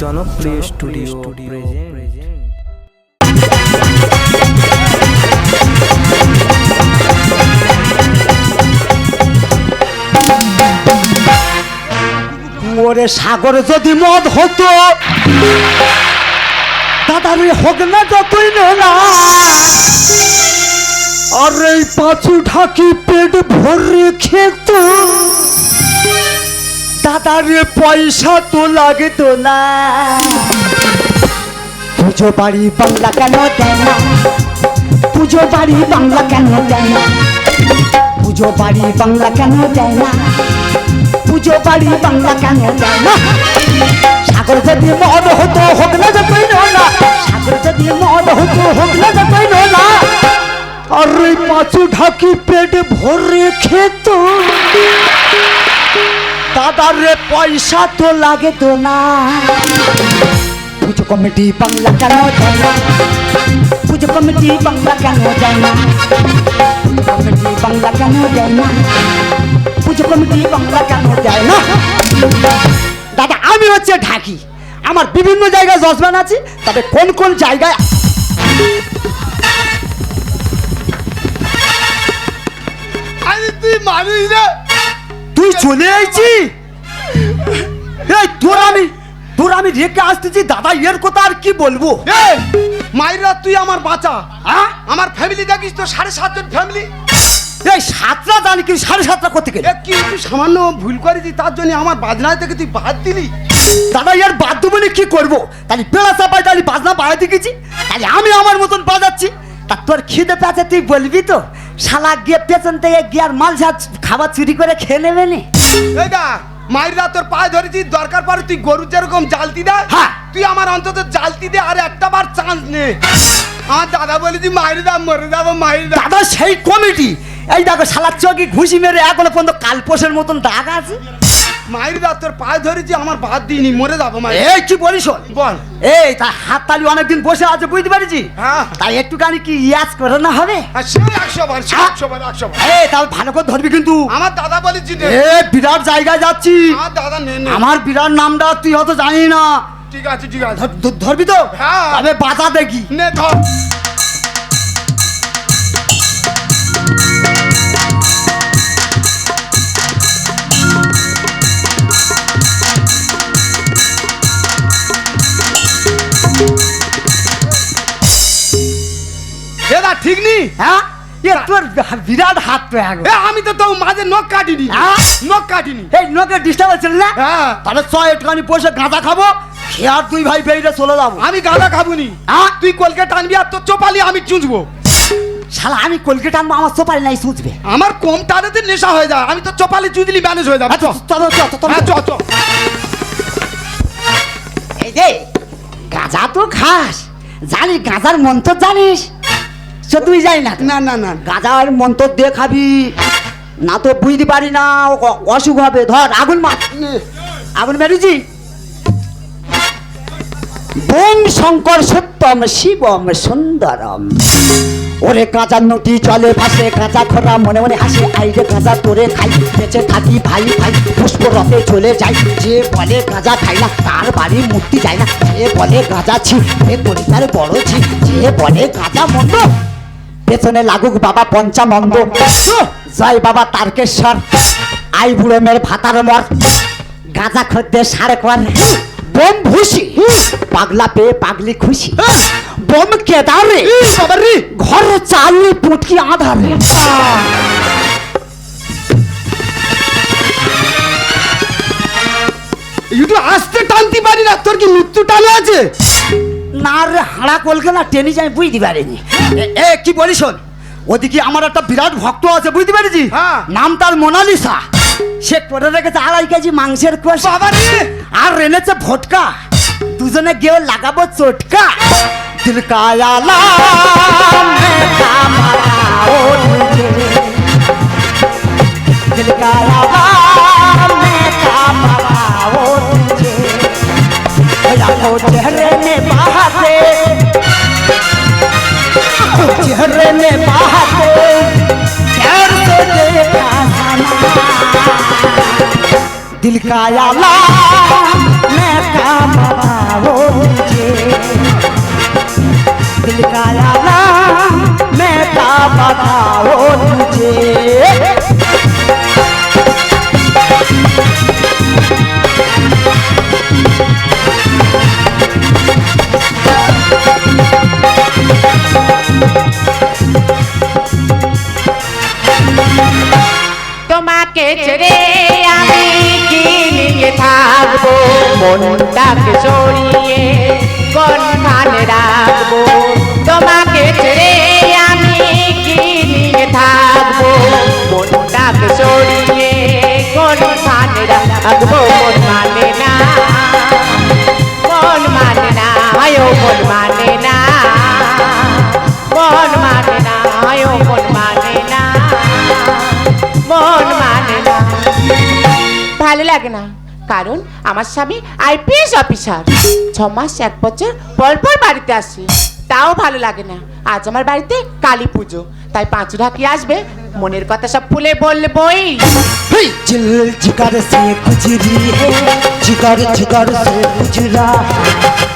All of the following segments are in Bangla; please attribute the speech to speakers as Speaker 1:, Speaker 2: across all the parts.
Speaker 1: জনপ্রিয় স্টুডিও প্রেজেন্ট
Speaker 2: ওরে সাগর যদি মদ হতো দাদারে হোক না যতই না আর এই পাঁচু ঢাকি পেট ভরে খেত। দাদারে পয়সা তো লাগতো না। পুজো বাড়ি বাংলা কেন দেয় পুজো বাড়ি বাংলা কেন দেয় না? পুজো বাড়ি বাংলা কেন দেয় না? পুজো বাড়ি বাংলা কেন দেয় না? সাগর যদি মদ হতো, হোক না যতই না। সাগর যদি মদ হতো, হোক না যতই না। আর ওই পাঁচু ঢাকি পেট ভরে খেত। দাদারে পয়সা তো লাগে তো না। পুজো কমিটি বাংলা কেন দেয় না? পুজো কমিটি বাংলা কেন দেয় না? পুজো কমিটি বাংলা কেন দেয় না? পুজো কমিটি বাংলা কেন দেয় না? দাদা, আমি হচ্ছে ঢাকি। আমার বিভিন্ন জায়গায় যজমান আছে, তবে কোন কোন জায়গায়
Speaker 3: আরে তুই মানুষ না
Speaker 2: তুই চলে আইছি? এই তোর আমি তোর আমি রেখে আসতেছি দাদা এর কথা আর কি বলব?
Speaker 3: মাইরা তুই আমার বাঁচা।
Speaker 2: হ্যাঁ
Speaker 3: আমার ফ্যামিলি দেখিস তো সাড়ে সাতজন ফ্যামিলি
Speaker 2: এই সাতটা জানি কি সাড়ে সাতটা করতে গেলে
Speaker 3: কি তুই সামান্য ভুল করেছি তার জন্য আমার বাজনায় থেকে তুই বাদ দিলি?
Speaker 2: দাদা এর বাধ্য বলে কি করব? তাহলে পেড়া চাপাই তাহলে বাজনা বাড়াতে গেছি তাহলে আমি আমার মতন বাজাচ্ছি। তা তোর খিদে পেঁচে তুই বলবি তো? শালা গিয়ে পেছন থেকে গিয়ার মাল খাবার চুরি করে খেয়ে নেবে নি?
Speaker 3: দা মাইরা তোর পায়ে ধরেছি দরকার পড়ে তুই গরুর যেরকম জালতি দে
Speaker 2: হ্যাঁ।
Speaker 3: তুই আমার অন্তত জালতি দে আর একটা বার চান্স নে। আমার দাদা বলেছি মাইরে দা মরে যাব মাইরে
Speaker 2: দাদা সেই কমিটি। এই দেখো শালার চোখে ঘুষি মেরে এখনও পর্যন্ত কালপোষের মতন দাগ আছে।
Speaker 3: মাইরে দা তোর পায়ে ধরেছি আমার বাদ দিইনি মরে যাব মাইরে
Speaker 2: এই কি বলিস?
Speaker 3: বল।
Speaker 2: এই তা হাত তালি অনেকদিন বসে আছে বুঝতে পারছি?
Speaker 3: হ্যাঁ।
Speaker 2: তাই একটুখানি কি ইয়াজ করে না হবে?
Speaker 3: একশো বার
Speaker 2: এই তাহলে ভালো করে ধরবি কিন্তু।
Speaker 3: আমার দাদা বলেছি
Speaker 2: এ বিরাট জায়গায় যাচ্ছি।
Speaker 3: আমার দাদা নে নে।
Speaker 2: আমার বিরাট নামটা তুই হয়তো জানি না।
Speaker 3: ঠিক আছে ঠিক আছে।
Speaker 2: ধর- ধর- ধরবি তো?
Speaker 3: হ্যাঁ।
Speaker 2: তবে বাঁচা দেখি।
Speaker 3: নে ধর। ঠিক নি
Speaker 2: হ্যাঁ? এ তোর বিরাট হাত তো এখন।
Speaker 3: আমি তো তো মাঝে নখ কাটিনি।
Speaker 2: হ্যাঁ?
Speaker 3: নখ কাটিনি।
Speaker 2: এই নোকে ডিস্টার্ব হচ্ছিল না?
Speaker 3: হ্যাঁ।
Speaker 2: তাহলে চ একটুখানি বসে গাঁজা খাব আর দুই ভাই বেরিয়ে চলে যাব।
Speaker 3: আমি গাঁদা খাবুনি।
Speaker 2: হ্যাঁ?
Speaker 3: তুই কলকাতা টানবি আর তোর চোপালি আমি চুঁচবো।
Speaker 2: শালা আমি কলকাতা আনব আমার সোপারি নাই সুচবে
Speaker 3: আমার কম টানেতে নেশা হয়ে যায়। আমি তো চোপালি চুঁচলি ম্যানেজ হয়ে যাবে।
Speaker 2: চলো চলো চলো
Speaker 3: হ্যাঁ চ চ।
Speaker 2: এই যে গাঁজা তো খাস। জানিস গাঁজার মন্ত্র জানিস? সে তুই জানি না?
Speaker 3: না না না।
Speaker 2: গাঁজার মন্ত্র দিয়ে খাবি। না তো বুঝতে পারি না অসুখ হবে। ধর আগুন মার। আগুন মেরেছি? বোম শঙ্কর সত্যম শিবম সুন্দরম। ওরে কাঁচা নটি চলে ভাসে কাঁচা খরা মনে মনে হাসে। আইরে গাঁজা তোরে খাই। বেঁচে থাকি ভাই ভাই। পুষ্প রথে চলে যাই। যে বলে গাঁজা খাই না তার বাড়ি মূর্তি যায় না। যে বলে গাঁজা ছি এ তার বড় ছি। যে বলে গাঁজা মন্দ পেছনে লাগুক বাবা পঞ্চানন্দ। জয় বাবা তারকেশ্বর। আই বুড়ো মেয়ের ভাতার মর। গাঁজা খদ্দে সাড়ে কর বোম ভুসি। পাগলা পেয়ে পাগলি খুশি। বোম কেদারে। ঘর চালু পুটকি আধারে।
Speaker 3: একটু আসতে টানতে পারি না তোর কি মৃত্যু টানে আছে?
Speaker 2: না রে হাঁড়া কলকে না টেনিস আমি বুঝতে পারিনি। এ- এ কি বলি শোন ওদিকে আমার একটা বিরাট ভক্ত আছে বুঝতে পেরেছি
Speaker 3: হ্যাঁ।
Speaker 2: নাম তার মোনালিসা সে করে রেখেছে আড়াই কেজি মাংসের কষা
Speaker 3: বাবারে
Speaker 2: আর এনেছে ভটকা দুজনে গিয়ে লাগাবো চটকা দিল কায়ালা দিল কায়ালা चेहरे ने बहाते चेहरे में दिल का आला, मैं काम हो मुझे। दिल का आला, मैं काम बताओ तुझे
Speaker 4: মনটাকে সরিয়ে কোনখানে রাখব। তোমাকে ছেড়ে আমি কি নিয়ে থাকব? মনটাকে সরিয়ে কোনখানে রাখব। মন মানে না, মন মানে না আয়ো মন মানে না। মন মানে না আয়ো মন মানে না, মন মানে না। ভালো লাগে না? কারণ আমার স্বামী আইপিএস অফিসার ছ মাস এক বছর পর পর বাড়িতে আসে তাও ভালো লাগে না আজ আমার বাড়িতে কালী পুজো তাই পাঁচ ঢাকি আসবে মনের কথা সব ফুলে বললে বই
Speaker 2: दिल जिगर से गुजरी है जिगर जिगर से गुजरा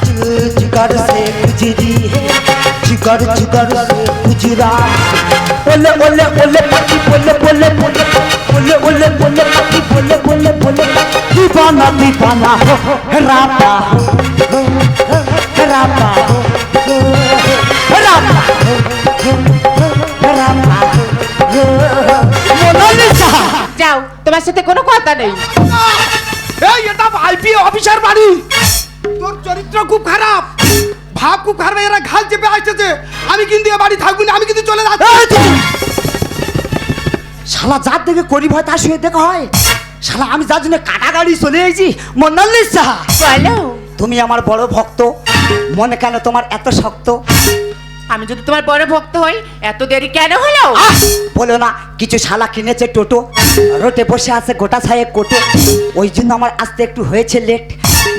Speaker 2: दिल जिगर से गुजरी है जिगर जिगर से गुजरा ओले ओले ओले पति बोले बोले बोले ओले ओले बोले पति बोले बोले बोले दीवाना दीवाना हो हो, रापा हो हो, हो, रापा हो हो, हो, रापा हो हो, हो, रापा हो हो, मोनालिसा
Speaker 4: যাও তোমার সাথে কোনো কথা নেই
Speaker 5: এই এটা আইপি অফিসার বাড়ি তোর চরিত্র খুব খারাপ ভাব খুব খারাপ এরা ঘাল চেপে আসতেছে। আমি কিন্তু এ বাড়ি থাকব না আমি কিন্তু চলে যাচ্ছি।
Speaker 2: শালা যার দেখে করি ভয় তার শুয়ে দেখা হয়। শালা আমি যার জন্য কাটা গাড়ি চলে এসেছি মন্নাল্লিসা
Speaker 4: বলো।
Speaker 2: তুমি আমার বড় ভক্ত মনে কেন তোমার এত শক্ত?
Speaker 4: আমি যদি তোমার বড় ভক্ত হই এত দেরি কেন হলো?
Speaker 2: বলো না কিছু শালা কিনেছে টোটো রোটে বসে আছে গোটা ছায়ে কোটো। ওই জন্য আমার আসতে একটু হয়েছে লেট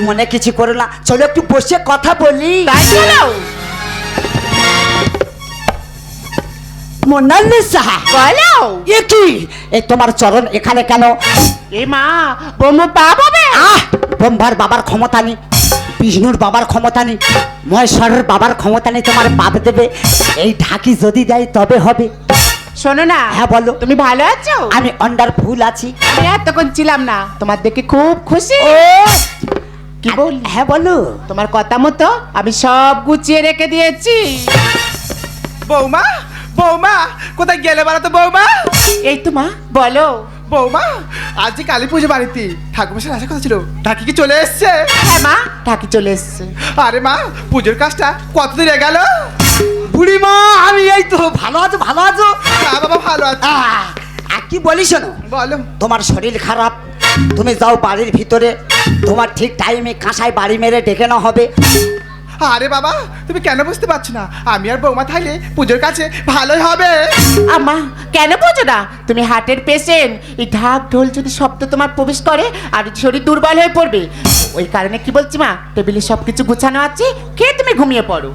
Speaker 2: মনে কিছু করো না। চলো একটু বসে কথা বলি।
Speaker 4: তাই চলো
Speaker 2: মোনালিসা
Speaker 4: বলো।
Speaker 2: এ কি? এই তোমার চরণ এখানে কেন?
Speaker 4: এ মা বোমো পাপ
Speaker 2: আহ ব্রহ্মার বাবার ক্ষমতা নেই বিষ্ণুর বাবার ক্ষমতা নেই মহেশ্বরের বাবার ক্ষমতা নেই তোমার বাপ দেবে। এই ঢাকি যদি দেয় তবে হবে।
Speaker 4: শোনো না
Speaker 2: হ্যাঁ, বলো।
Speaker 4: তুমি ভালো আছো?
Speaker 2: আমি অন্ডার ফুল আছি।
Speaker 4: আমি এতক্ষণ ছিলাম না। তোমার দেখে খুব খুশি। কি বল
Speaker 2: হ্যাঁ বলো।
Speaker 4: তোমার কথা মতো আমি সব গুছিয়ে রেখে দিয়েছি।
Speaker 5: বৌমা বৌমা কোথায় গেলে বেড়াতো বৌমা?
Speaker 4: এই তো মা বলো।
Speaker 5: বৌমা আজ যে কালী পুজো বাড়িতে ঠাকুর মশাই আসার কথা ছিল ঢাকি কি চলে এসছে?
Speaker 4: হ্যাঁ মা ঢাকি চলে এসছে।
Speaker 5: আরে মা পুজোর কাজটা কত দূরে গেল
Speaker 2: বুড়ি মা আমি এই তো ভালো আছো ভালো আছো।
Speaker 5: হ্যাঁ বাবা ভালো আছে।
Speaker 2: আর কি বলি শোনো?
Speaker 5: বলো।
Speaker 2: তোমার শরীর খারাপ তুমি যাও বাড়ির ভিতরে। তোমার ঠিক টাইমে কাঁসায় বাড়ি মেরে ডেকে না হবে।
Speaker 5: আরে বাবা তুমি কেন বুঝতে পারছ না? আমি আর বৌমা থাকলে পুজোর কাছে ভালোই হবে।
Speaker 4: আমা কেন বোঝো না? তুমি হার্টের পেশেন্ট এই ঢাক ঢোল যদি শব্দ তোমার প্রবেশ করে আর শরীর দুর্বল হয়ে পড়বে ওই কারণে কি বলছি মা টেবিলে সব কিছু গুছানো আছে খেয়ে তুমি ঘুমিয়ে পড়ো।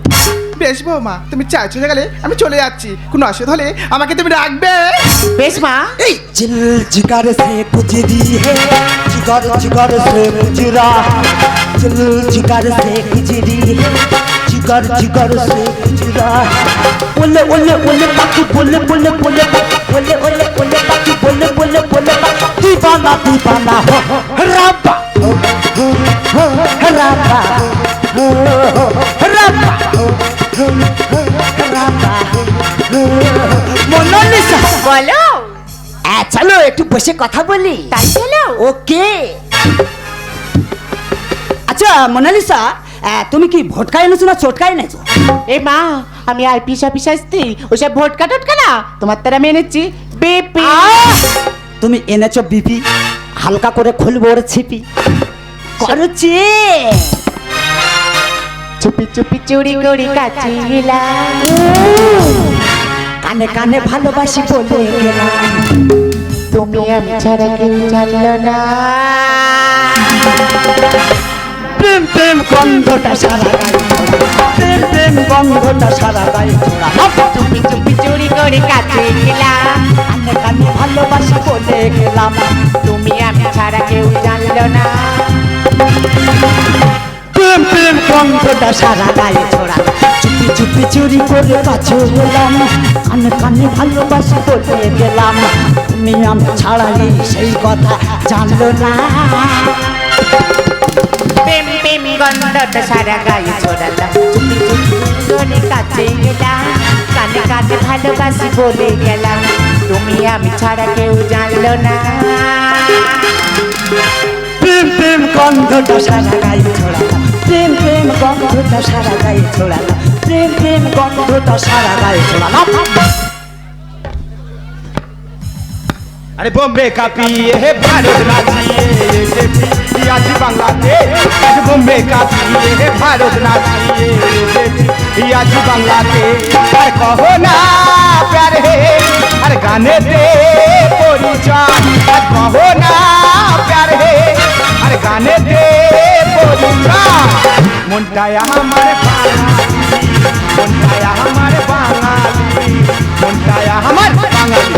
Speaker 5: বেশ বৌমা তুমি চাই চলে গেলে আমি চলে যাচ্ছি কোনো অসুবিধা হলে আমাকে তুমি রাখবে
Speaker 4: বেশ মা
Speaker 2: এই जिल जिगर से गुजरी है जिगर जिगर से गुजरा दिल जिगर से गुजरी है जिगर जिगर से गुजरा बोले बोले बोले बाकी बोले बोले बोले बोले बोले बोले बाकी बोले बोले बोले बाकी दीवाना दीवाना हो हो, रब्बा চলো একটু বসে কথা বলি। ওকে। আচ্ছা মোনালিসা তুমি কি ভোটকা এনেছো না চটকা এনেছো?
Speaker 4: এ মা আমি আর পিসা পিসা স্ত্রী ওসব ভোটকা টটকা না তোমার তারা আমি এনেছি
Speaker 2: বিপি। তুমি এনেছো বিপি হালকা করে খুলবো ওর ছিপি। করছে
Speaker 4: চুপি চুপি চুরি করি এলাম
Speaker 2: কানে কানে ভালোবাসি বলে গেলাম।
Speaker 4: তুমি আমি ছাড়া কেউ জানলো না।
Speaker 2: প্রেম প্রেম গন্ধটা সারা। প্রেম প্রেম গন্ধটা সারা গায়ে
Speaker 4: চুপি চুপি চুরি করে কাছে গেলাম
Speaker 2: কানে কানে ভালোবাসি বলে গেলাম।
Speaker 4: তুমি আমি ছাড়া কেউ জানলো না।
Speaker 2: গন্ধটা সারা গায়ে ছড়ালাম চুপি চুপি চুরি করে কাছে গেলাম কানে কানে ভালোবাসি বলে গেলাম। তুমি আমি ছাড়াই সেই কথা জানলো না।
Speaker 4: প্রেম প্রেম গন্ধটা সারা গায়ে ছড়ালাম চুপি চুপি জনে কাছে গেলাম কানে কানে ভালোবাসি বলে গেলাম। তুমি আমি ছাড়া কেউ জানলো না।
Speaker 2: প্রেম প্রেম গন্ধটা সারা গায়ে ছড়ালাম প্রেম প্রেম গন্ধটা সারা গায়ে ছড়ালাম প্রেম প্রেম গন্ধটা সারা গায়ে ছড়ালাম
Speaker 5: আরে বোম্বে কাঁপিয়ে হে ভারত নাচিয়ে এসেছি আছি বাংলাতে। আজ বোম্বে কাঁপিয়ে হে ভারত নাচিয়ে এসেছি আছি বাংলাতে। আর কহো না, প্যার হে, আর গানেতে পরিচয়। আর কহো না, প্যার হে, আর গানেতে পরিচয় মনটায় আমার বাঙালি মনটায় আমার বাঙালি মনটায় আমার বাঙালি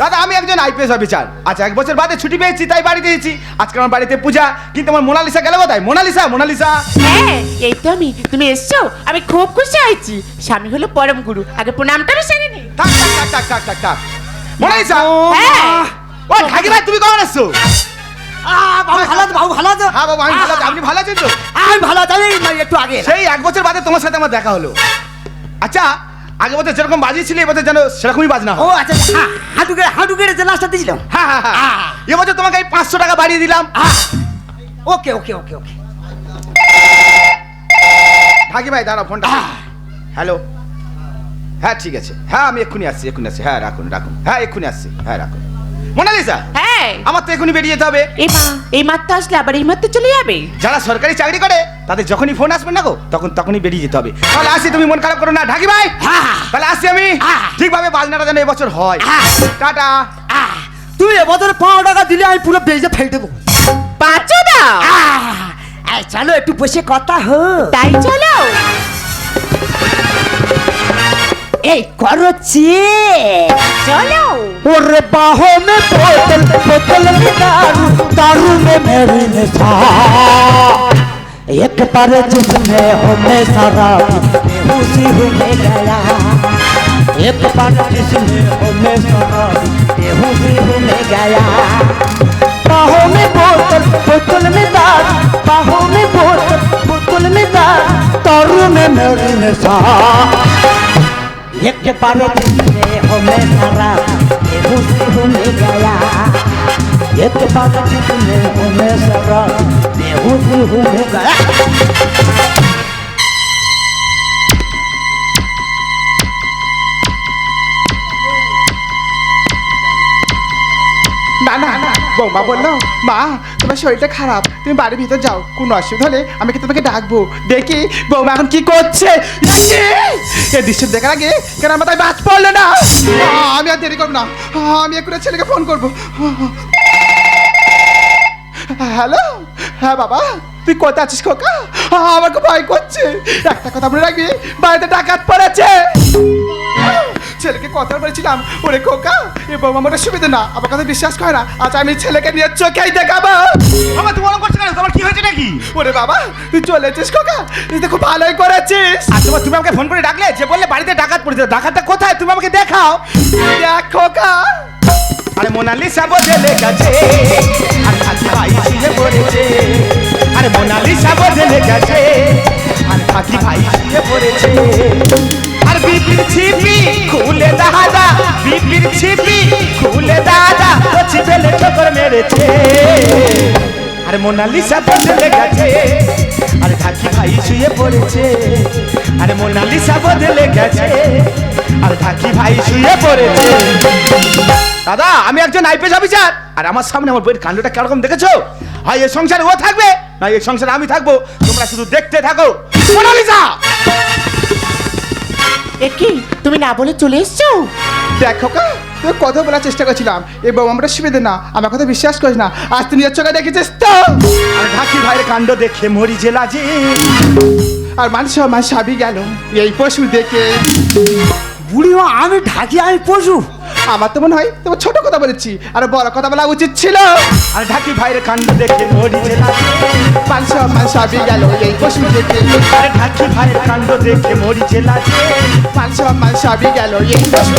Speaker 5: দাদা আমি একজন আইপিএস অফিসার। আচ্ছা এক বছর বাদে ছুটি পেয়েছি তাই বাড়িতে এসেছি। আজকে আমার বাড়িতে পূজা কিন্তু আমার মোনালিসা গেল কোথায়? মোনালিসা মোনালিসা।
Speaker 4: হ্যাঁ এই তো আমি। তুমি এসছো? আমি খুব খুশি হয়েছি। স্বামী হলো পরম গুরু। আগে প্রণামটা আমি সেরে নিই।
Speaker 5: থাক থাক থাক থাক থাক থাক মোনালিসা!
Speaker 4: হ্যাঁ।
Speaker 5: ও ভাই তুমি কখন এসছো?
Speaker 2: আহ, বাবু ভালো আছো বাবু ভালো আছো?
Speaker 5: হ্যাঁ বাবা আমি ভালো আছি। আপনি ভালো আছেন তো?
Speaker 2: আমি ভালো আছি আমি একটু আগে।
Speaker 5: সেই এক বছর বাদে তোমার সাথে আমার দেখা হলো। আচ্ছা আগে বছর যেরকম বাজিয়েছিলে এবছর যেন সেরকমই বাজনা
Speaker 2: ও আচ্ছা হ্যাঁ হাঁটু যে দিয়েছিলাম।
Speaker 5: হ্যাঁ হ্যাঁ হ্যাঁ। এবছর তোমাকে এই পাঁচশো টাকা বাড়িয়ে দিলাম।
Speaker 2: ওকে ওকে ওকে ওকে।
Speaker 5: ঢাকি ভাই ফোনটা। হ্যালো। হ্যাঁ ঠিক আছে। হ্যাঁ আমি এক্ষুনি আসছি এক্ষুনি আসছি। হ্যাঁ রাখুন রাখুন। হ্যাঁ এক্ষুনি আসছি। হ্যাঁ রাখুন। মোনালিসা
Speaker 4: হ্যাঁ।
Speaker 5: আমার তো এক্ষুনি বেরিয়ে যেতে হবে।
Speaker 4: এই মা এই মাত্র আসলে আবার এই মাত্র চলে যাবে।
Speaker 5: যারা সরকারি চাকরি করে তাদের যখনই ফোন আসবে না গো তখন তখনই বেরিয়ে যেতে হবে। তাহলে আসি তুমি মন খারাপ করো না। ঢাকি ভাই। তাহলে আসছি আমি। ঠিকভাবে বাজনাটা যেন এবছর হয়।
Speaker 2: হ্যাঁ।
Speaker 5: টাটা।
Speaker 2: তুই এবছর পাঁচ টাকা দিলে আমি পুরো বেজে ফেলে দেবো।
Speaker 4: পাঁচশো দাও।
Speaker 2: চলো একটু বসে কথা হো
Speaker 4: তাই চলো।
Speaker 2: এই করছি
Speaker 4: চলো।
Speaker 2: ওরে बाहों में बोतल बोतल में दारू दारू में मेरी नशा। एक बार जिसमें हो मैं सारा उसी हो में गया। एक बार जिसमें हो मैं सारा उसी हो में गया। बाहों में बोतल बोतल में दारू, बाहों में बोतल बोतल में दारू दारू में मेरी नशा। एक बार जिसने हो मैं सारा ये खुशी होने गया एक बार जिसने हो मैं सारा ये खुशी होने गया
Speaker 6: বৌমা বলল, মা, তোমার শরীরটা খারাপ, তুমি বাড়ির ভিতর যাও, কোনো অসুবিধা হলে আমি কি তোমাকে ডাকবো? দেখি, বৌমা এখন কি করছে? এ এই দৃশ্য দেখার আগে কেন আমার তাই বাজ পড়ল না? আমি আর দেরি করব না। আমি একটু ছেলেকে ফোন করব। হ্যালো? হ্যাঁ বাবা, তুই কোথায় আছিস খোকা? খুব ভয় করছে। একটা কথা মনে রাখবি, বাড়িতে ডাকাত পড়েছে। ছেলেকে কথা বলেছিলাম ওরে খোকা এ বাবা আমার সুবিধা না আমার কথা বিশ্বাস করে না। আজ আমি ছেলেকে নিয়ে চোখেই দেখাবো।
Speaker 5: আমার তুমি মনে করছ কেন? তোমার কি হয়েছে নাকি?
Speaker 6: ওরে বাবা তুই চলে এসেছিস খোকা তুই তো খুব ভালোই করেছিস।
Speaker 5: আর তোমার তুমি আমাকে ফোন করে ডাকলে যে বললে বাড়িতে ডাকাত পড়েছে ডাকাতটা কোথায়? তুমি আমাকে দেখাও।
Speaker 6: দেখ খোকা।
Speaker 5: আরে মোনালিসা বদলে গেছে আর কাকি ভাই শুয়ে পড়েছে। আরে মোনালিসা বদলে গেছে আর কাকি ভাই শুয়ে পড়েছে। বিপির ছিপি, খুলে দাদা, বিপির ছিপি, খুলে দাদা, কচি বেলে ঠোকর মেরেছে। আরে মোনালিসা বদলে গেছে, আরে ঢাকি ভাই শুয়ে পড়েছে। আরে মোনালিসা বদলে গেছে, আর ঢাকি ভাই শুয়ে পড়েছে। দাদা, আমি একজন আইপিএস অফিসার, আর আমার সামনে আমার বইয়ের কাণ্ডটা কীরকম দেখেছ? হয় এই সংসারে ও থাকবে, না এই সংসারে আমি থাকব, তোমরা শুধু দেখতে থাকো। মোনালিসা!
Speaker 4: এ কি তুমি না বলে চলে এসছো?
Speaker 6: দেখো কা তুই কথা বলার চেষ্টা করছিলাম। এই বাবা আমার সুবিধা না আমার কথা বিশ্বাস করিস না। আজ তুমি নিজের চোখে দেখেছিস তো?
Speaker 5: আর ঢাকি ভাইয়ের কাণ্ড দেখে মরি জেলা যে।
Speaker 6: আর মানুষ আমার সাবি গেল এই পশু দেখে।
Speaker 2: বুড়িমা আমি ঢাকি আমি পশু।
Speaker 6: আমার তো মনে হয় তোমার ছোট কথা বলেছি আর বড় কথা বলা উচিত ছিল।
Speaker 5: আর ঢাকি ভাইয়ের কাণ্ড দেখে মরি জেলা
Speaker 6: মান সম্মান সবই গেল এই পশু থেকে
Speaker 5: আরে ঢাকি ভাইয়ের কাণ্ড দেখে মরি জেলা
Speaker 6: মান সম্মান সবই গেল এই পশু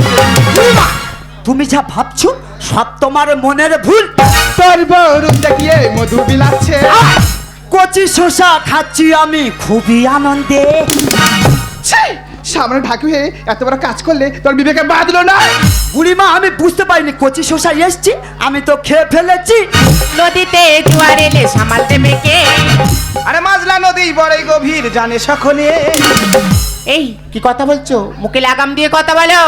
Speaker 2: তুমি যা ভাবছ সব তোমার মনের ভুল।
Speaker 6: তোর বউ রূপ দেখিয়ে মধু বিলাচ্ছে।
Speaker 2: কচি শোষা খাচ্ছি আমি খুবই আনন্দে!
Speaker 6: সামনে ঢাকি হয়ে এত বড় কাজ করলে তোর বিবেকে বাঁধলো না।
Speaker 2: বুড়িমা আমি বুঝতে পারিনি কচি শোষাই এসছি আমি তো খেয়ে ফেলেছি।
Speaker 4: নদীতে জোয়ার এলে সামালতে দেবে কে?
Speaker 5: আরে মাজলা নদী বড়ই গভীর জানে সকলে।
Speaker 4: এই কি কথা বলছো? মুখে লাগাম দিয়ে কথা বলো।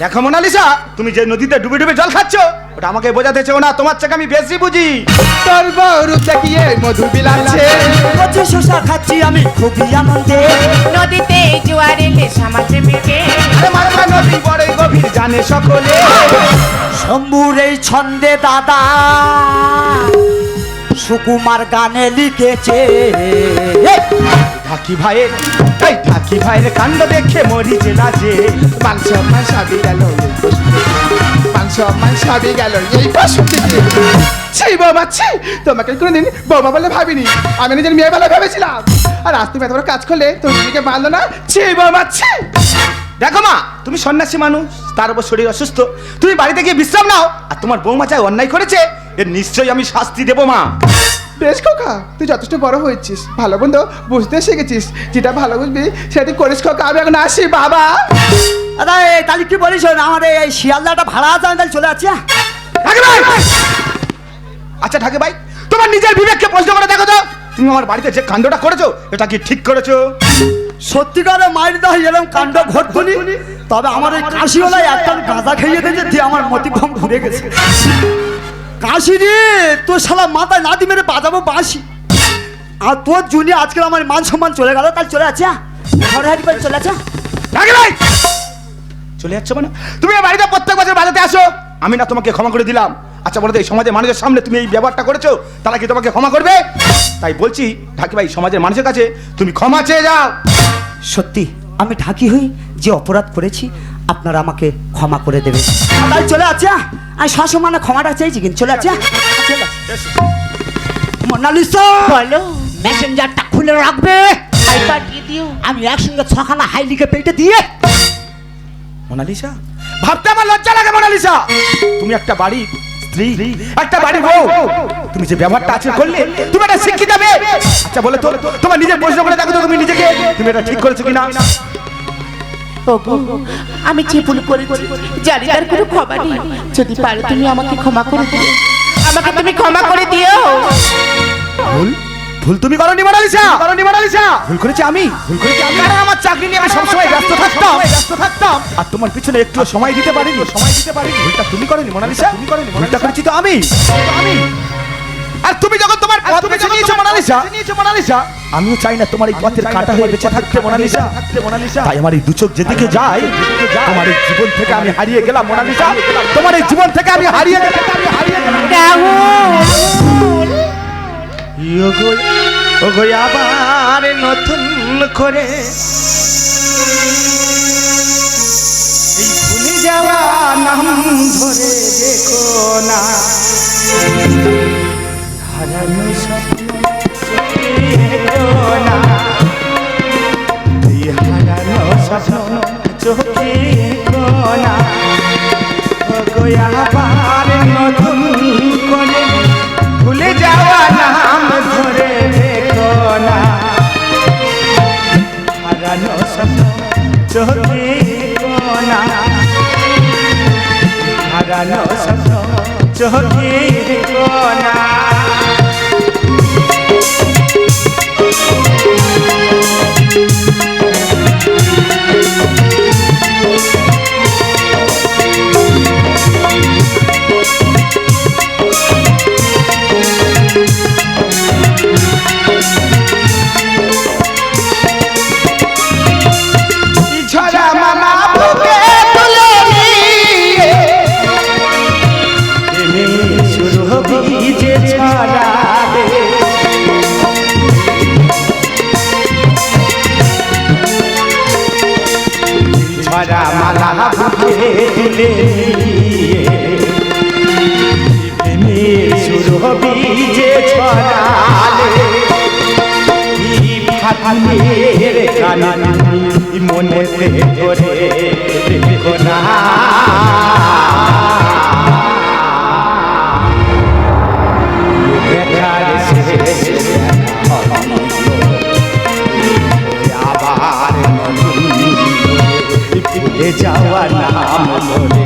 Speaker 5: দেখো মোনালিসা তুমি যে নদীতে ডুবে ডুবে জল খাচ্ছ ওটা আমাকে বোঝাতে চেও না তোমার থেকে আমি বেশি বুঝি।
Speaker 6: তোর বউ রূপ দেখিয়ে মধু বিলাচ্ছে।
Speaker 2: কচি শসা খাচ্ছি আমি খুবই আনন্দে।
Speaker 4: নদীতে জোয়ার এলে দেবে কে
Speaker 5: আরে মাজলা নদী বড়ই গভীর জানে সকলে।
Speaker 2: শম্ভুর এই ছন্দে দাদা। সুকুমার গানে লিখেছে।
Speaker 5: ঢাকি ভাইয়ের, এই ঢাকি ভাইয়ের কাণ্ড দেখে মরি জেলা যে
Speaker 6: মান সম্মান সবই গেল মান সম্মান সবই গেল এই ছি তোমাকে কোনোদিন বৌমা বলে ভাবিনি। আমি নিজের মেয়ে বলে ভেবেছিলাম। আর আজ তুমি এত কাজ করলে তোর দিকে মানলো না? ছি ছি!
Speaker 5: দেখো মা, তুমি সন্ন্যাসী মানুষ, তার উপর শরীর অসুস্থ। তুমি বাড়িতে গিয়ে বিশ্রাম নাও। আর তোমার বৌমা চাই অন্যায় করেছে। এর নিশ্চয়ই আমি শাস্তি দেবো মা।
Speaker 6: বেশ খোকা তুই যথেষ্ট বড় হয়েছিস। ভালো বন্ধু বুঝতে শিখেছিস। যেটা ভালো বুঝবি সেটা করিস খোকা। আমি এখন আসি বাবা।
Speaker 2: দাদা এই তাহলে কি বলিস? না, আমার এই- শিয়ালদাটা ভাড়া আছে আমি তাহলে চলে যাচ্ছি হ্যাঁ?
Speaker 5: ভাই! আচ্ছা ঢাকে ভাই তোমার নিজের বিবেককে প্রশ্ন করে দেখো তো। তুমি আমার বাড়িতে যে কাণ্ডটা করেছ এটা কি ঠিক করেছ?
Speaker 2: সত্যিকারে মায়ের দাহ এরকম কাণ্ড ঘটতনি। তবে আমার এই কাশিওয়ালায় একটা গাঁজা খেয়ে দিয়েছে দিয়ে আমার মতিভ্রম ঘুরে গেছে। কাশি রে তোর শালা মাথায় লাদি মেরে বাজাবো বাঁশি। আর তোর জুনি আজকে আমার মান সম্মান চলে গেল কাল চলে আছে ঘরে হাঁটি করে চলে আছে
Speaker 5: চলে যাচ্ছ মানে? তুমি বাড়িতে প্রত্যেক বছর বাজাতে আসো। আমি না তোমাকে ক্ষমা করে দিলাম। আচ্ছা বলো এই সমাজের মানুষের সামনে তুমি এই ব্যবহারটা করেছ? তারা কি তোমাকে ক্ষমা করবে? তাই বলছি ঢাকি ভাই সমাজের মানুষের কাছে তুমি ক্ষমা চেয়ে যাও।
Speaker 2: সত্যি আমি ঢাকি হই যে অপরাধ করেছি আপনারা আমাকে ক্ষমা করে দেবে তাই চলে আছে আমি সসম্মানে ক্ষমাটা চাইছি কিন্তু চলে আছে মোনালিসা
Speaker 4: বলো।
Speaker 2: মেসেঞ্জারটা খুলে রাখবে। আমি একসঙ্গে ছখানা হাই লিখে পেটে দিয়ে।
Speaker 5: মোনালিসা ভাবতে আমার লজ্জা লাগে মোনালিসা তুমি একটা বাড়ি স্ত্রী একটা বাড়ি বউ। তুমি যে ব্যবহারটা আজকে করলে তুমি একটা শিক্ষিত আচ্ছা বলে তো তোমার নিজের প্রশ্ন করে দেখো তো তুমি নিজেকে। তুমি এটা ঠিক করেছ কিনা?
Speaker 4: ওগো আমি যে ভুল করেছি জানি তার কোনো ক্ষমা নেই। যদি পারো তুমি আমাকে ক্ষমা করে দিও। আমাকে তুমি ক্ষমা করে দিও।
Speaker 5: ভুল? ভুল তুমি করনি মোনালিসা করনি মোনালিসা ভুল করেছি আমি। ভুল করেছি আমি। কারণ আমার চাকরি নিয়ে আমি সবসময় ব্যস্ত থাকতাম। ব্যস্ত থাকতাম। আর তোমার পিছনে একটু সময় দিতে পারিনি। সময় দিতে পারিনি। ভুলটা তুমি করনি মোনালিসা তুমি করনি ভুলটা করেছি তো আমি। আমি। আর তুমি যখন তোমার পথ বেছে নিয়েছো মোনালিসা নিয়েছো মোনালিসা আমিও চাই না তোমার এই পথের কাটা হয়ে বেঁচে থাকতে মোনালিসা। থাকতে মোনালিসা। তাই আমার এই দু চোখ যেদিকে যায় তোমার এই জীবন থেকে আমি হারিয়ে গেলাম মোনালিসা। তোমার এই জীবন থেকে আমি হারিয়ে গেলাম। আমি হারিয়ে গেলাম। ওগো ওগো আবার নতুন করে এই ভুলে যাওয়া নাম ধরে দেখো না। হারানো স্বপ্ন হারানো স্বপ্ন চোখে দেখো না ওগো নতুন যাওয়া নাম